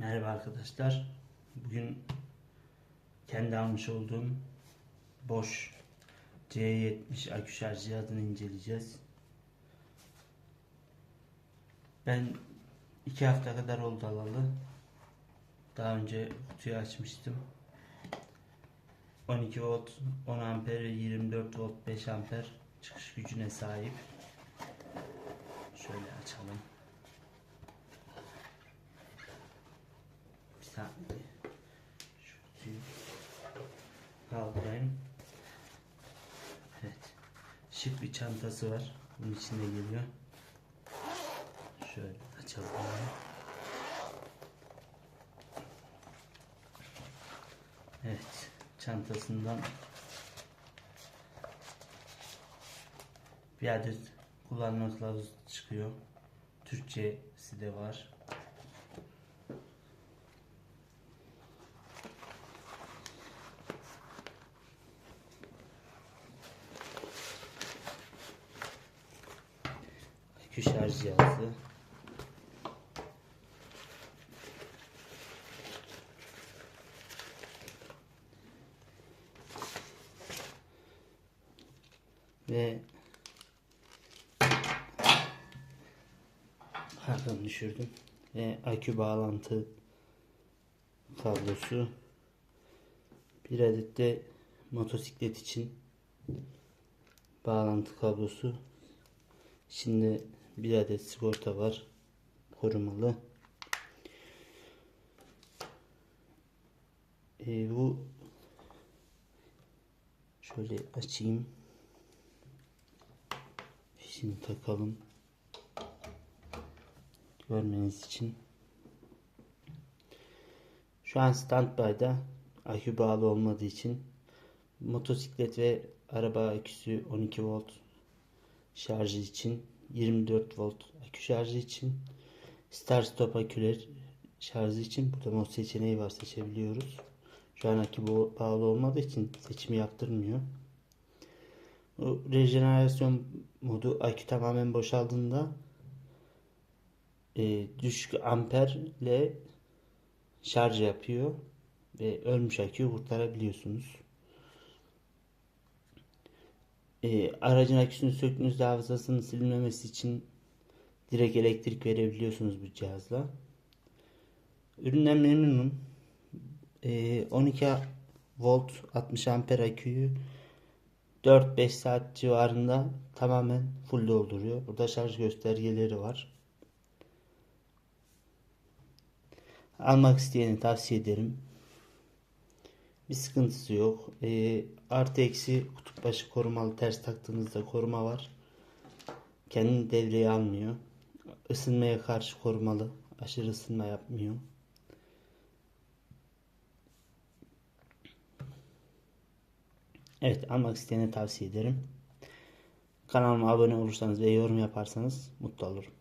Merhaba arkadaşlar. Bugün kendi almış olduğum boş C70 akü şarj cihazını inceleyeceğiz. Ben iki hafta kadar oldu alalı. Daha önce kutuyu açmıştım. 12 volt, 10 amper ve 24 volt 5 amper çıkış gücüne sahip. Şöyle açalım. Saniye. Şu kutuyu kaldırayım. Evet. Şık bir çantası var. Bunun içinde geliyor. Şöyle açalım. Evet. Çantasından bir adet kullanma kılavuzu çıkıyor. Türkçesi de var. Akü şarj cihazı. Ve pardon düşürdüm. Ve akü bağlantı kablosu. Bir adet de motosiklet için bağlantı kablosu. Şimdi bir adet sigorta var. Korumalı. Ee, bu şöyle açayım. Şimdi takalım. Görmeniz için. Şu an standby'da akü bağlı olmadığı için motosiklet ve araba aküsü 12 volt şarjı için 24 volt akü şarjı için start stop aküler şarjı için burada mod seçeneği var seçebiliyoruz. Şu an akü bağlı olmadığı için seçimi yaptırmıyor. Bu rejenerasyon modu akü tamamen boşaldığında e, düşük amperle şarj yapıyor ve ölmüş aküyü kurtarabiliyorsunuz. E, aracın aküsünü söktüğünüzde hafızasının silinmemesi için direkt elektrik verebiliyorsunuz bu cihazla. Üründen memnunum. E, 12 volt 60 amper aküyü 4-5 saat civarında tamamen full dolduruyor. Burada şarj göstergeleri var. Almak isteyeni tavsiye ederim. Bir sıkıntısı yok. E, artı eksi kutup başı korumalı ters taktığınızda koruma var. Kendini devreye almıyor. Isınmaya karşı korumalı. Aşırı ısınma yapmıyor. Evet almak isteyene tavsiye ederim. Kanalıma abone olursanız ve yorum yaparsanız mutlu olurum.